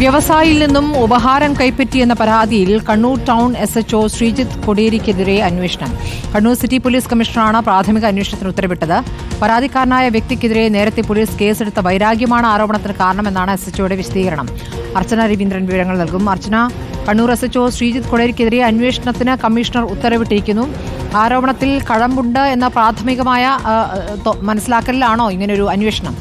വ്യവസായിയിൽ നിന്നും ഉപഹാരം കൈപ്പറ്റിയെന്ന പരാതിയിൽ Kannur town S H O Sreejith കൊടിയേരിക്കെതിരെ അന്വേഷണം. കണ്ണൂർ സിറ്റി പോലീസ് കമ്മീഷണറാണ് പ്രാഥമിക അന്വേഷണത്തിന് ഉത്തരവിട്ടത്. പരാതിക്കാരനായ വ്യക്തിക്കെതിരെ നേരത്തെ പോലീസ് കേസെടുത്ത വൈരാഗ്യമാണ് ആരോപണത്തിന് കാരണമെന്നാണ് എസ് എച്ച്ഒയുടെ വിശദീകരണം. അർച്ചന രവീന്ദ്രൻ വിവരങ്ങൾ നൽകും. Archana Kannur S H O Sreejith കൊടേരിക്കെതിരെ അന്വേഷണത്തിന് കമ്മീഷണർ ഉത്തരവിട്ടിരിക്കുന്നു. ആരോപണത്തിൽ കഴമ്പുണ്ട് എന്ന പ്രാഥമികമായ മനസ്സിലാക്കലിലാണോ ഇങ്ങനൊരു അന്വേഷണം?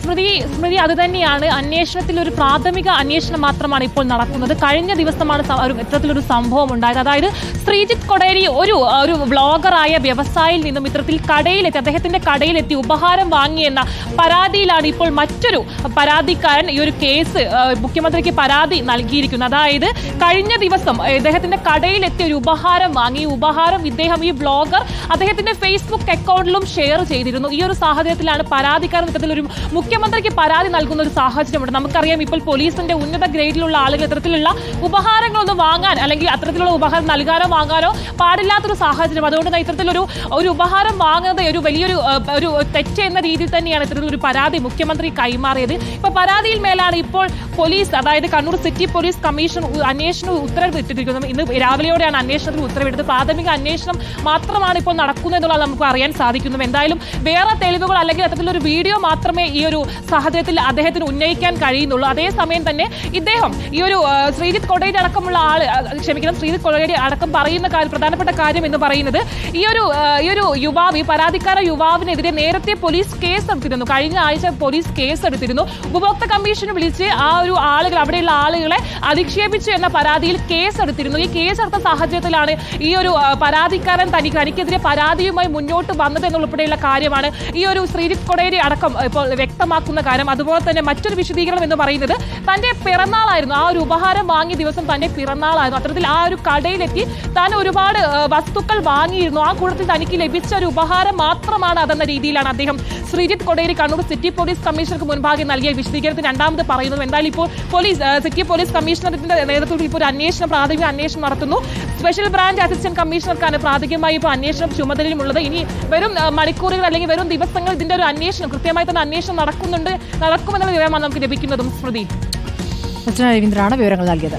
സ്മൃതി സ്മൃതി അത് തന്നെയാണ്. അന്വേഷണത്തിൽ ഒരു പ്രാഥമിക അന്വേഷണം മാത്രമാണ് ഇപ്പോൾ നടക്കുന്നത്. കഴിഞ്ഞ ദിവസമാണ് ഇത്തരത്തിലൊരു സംഭവം ഉണ്ടായത്. അതായത് ശ്രീജിത്ത് കൊടേരി ഒരു ഒരു വ്ളോഗറായ വ്യവസായിയിൽ നിന്നും ഇത്തരത്തിൽ കടയിലെത്തി അദ്ദേഹത്തിന്റെ കടയിലെത്തി ഉപഹാരം വാങ്ങിയെന്ന പരാതിയിലാണ് ഇപ്പോൾ മറ്റൊരു പരാതിക്കാരൻ ഈ ഒരു കേസ് മുഖ്യമന്ത്രിക്ക് പരാതി നൽകിയിരിക്കുന്നത്. അതായത് കഴിഞ്ഞ ദിവസം ഇദ്ദേഹത്തിന്റെ കടയിലെത്തി ഒരു ഉപഹാരം വാങ്ങി. ഉപഹാരം ഇദ്ദേഹം ഈ വ്ളോഗർ അദ്ദേഹത്തിന്റെ ഫേസ്ബുക്ക് അക്കൗണ്ടിലും ഷെയർ ചെയ്തിരുന്നു. ഈ ഒരു സാഹചര്യത്തിലാണ് പരാതിക്കാരൻ ഇത്തരത്തിലൊരു മുഖ്യമന്ത്രിക്ക് പരാതി നൽകുന്ന ഒരു സാഹചര്യമുണ്ട്. നമുക്കറിയാം ഇപ്പോൾ പോലീസിന്റെ ഉന്നത ഗ്രേഡിലുള്ള ആളുകൾ ഇത്തരത്തിലുള്ള ഉപഹാരങ്ങളൊന്നും വാങ്ങാൻ അല്ലെങ്കിൽ അത്തരത്തിലുള്ള ഉപഹാരം നൽകാനോ വാങ്ങാനോ പാടില്ലാത്തൊരു സാഹചര്യം. അതുകൊണ്ട് തന്നെ ഇത്തരത്തിലൊരു ഒരു ഉപഹാരം വാങ്ങുന്നത് ഒരു വലിയൊരു ഒരു തെറ്റ് എന്ന രീതിയിൽ തന്നെയാണ് ഇത്തരത്തിലൊരു പരാതി മുഖ്യമന്ത്രി കൈമാറിയത്. ഇപ്പൊ പരാതിയിൽ മേലാണ് ഇപ്പോൾ പോലീസ് അതായത് കണ്ണൂർ സിറ്റി പോലീസ് കമ്മീഷൻ അന്വേഷണം ഉത്തരവിട്ടിരിക്കുന്നത്. ഇന്ന് രാവിലെയോടെയാണ് അന്വേഷണത്തിന് ഉത്തരവിട്ടത്. പ്രാഥമിക അന്വേഷണം മാത്രമാണ് ഇപ്പോൾ നടക്കുന്നത് എന്നുള്ളത് നമുക്ക് അറിയാൻ സാധിക്കുന്നു. എന്തായാലും വേറെ തെളിവുകൾ അല്ലെങ്കിൽ അത്തരത്തിലൊരു വീഡിയോ മാത്രമേ ഈ ഒരു സാഹചര്യത്തിൽ അദ്ദേഹത്തിന് ഉന്നയിക്കാൻ കഴിയുന്നുള്ളൂ. അതേസമയം തന്നെ ഇദ്ദേഹം ഈ ഒരു ശ്രീജിത് കൊടേരി അടക്കമുള്ള ആൾ ക്ഷമിക്കണം ശ്രീജിത്ത് കൊടയുടെ അടക്കം പറയുന്ന കാര്യം പ്രധാനപ്പെട്ട കാര്യം എന്ന് പറയുന്നത് ഈ ഒരു ഈ ഒരു യുവാവ് ഈ പരാതിക്കാര യുവാവിനെതിരെ നേരത്തെ പോലീസ് കേസ് എടുത്തിരുന്നു കഴിഞ്ഞ ആഴ്ച പോലീസ് കേസ് എടുത്തിരുന്നു ഉപഭോക്തൃ കമ്മീഷൻ വിളിച്ച് ആ ഒരു ആളുകൾ അവിടെയുള്ള ആളുകളെ അധിക്ഷേപിച്ചു എന്ന പരാതിയിൽ കേസ് എടുത്തിരുന്നു ഈ കേസ് എടുത്ത സാഹചര്യത്തിലാണ് ഈ ഒരു പരാതിക്കാരൻ തനിക്ക് തനിക്കെതിരെ പരാതിയുമായി മുന്നോട്ട് വന്നത് എന്നുൾപ്പെടെയുള്ള കാര്യമാണ്. ഈ ഒരു ശ്രീജിത് കൊടേരി അടക്കം ഇപ്പോൾ വ്യക്തമാക്കുന്ന കാര്യം അതുപോലെ തന്നെ മറ്റൊരു വിശദീകരണം എന്ന് പറയുന്നത് തന്റെ പിറന്നാളായിരുന്നു. ആ ഒരു ഉപഹാരം വാങ്ങിയ ദിവസം തന്റെ പിറന്നാളായിരുന്നു. അത്തരത്തിൽ ആ ഒരു കടയിലെത്തി താൻ ഒരുപാട് വസ്തുക്കൾ വാങ്ങിയിരുന്നു. ആ കൂട്ടത്തിൽ തനിക്ക് ലഭിച്ച ഒരു ഉപഹാരം മാത്രമാണ് അതെന്ന രീതിയിലാണ് അദ്ദേഹം ശ്രീജിത്ത് കൊടേരി കണ്ണൂർ സിറ്റി പോലീസ് കമ്മീഷണർക്ക് മുൻപാകെ നൽകിയ വിശദീകരണത്തിൽ രണ്ടാമത് പറയുന്നത്. എന്തായാലും ഇപ്പോൾ പോലീസ് സിറ്റി പോലീസ് കമ്മീഷണറിന്റെ നേതൃത്വത്തിൽ ഇപ്പോൾ ഒരു അന്വേഷണം പ്രാഥമിക അന്വേഷണം നടത്തുന്നു. സ്പെഷ്യൽ ബ്രാഞ്ച് അസിസ്റ്റന്റ് കമ്മീഷണർക്കാണ് പ്രാഥമികമായി ഇപ്പോൾ അന്വേഷണം ചുമതലയുമുള്ളത് ഇനി വരും മണിക്കൂറുകൾ അല്ലെങ്കിൽ വരും ദിവസങ്ങൾ ഇതിന്റെ ഒരു അന്വേഷണം കൃത്യമായി തന്നെ അന്വേഷണം നടക്കുന്നുണ്ട്. നടക്കുമെന്നുള്ള വിവരമാണ് നമുക്ക് ലഭിക്കുന്നതും. സ്മൃതി. രവീന്ദ്രനാണ് വിവരങ്ങൾ നൽകിയത്.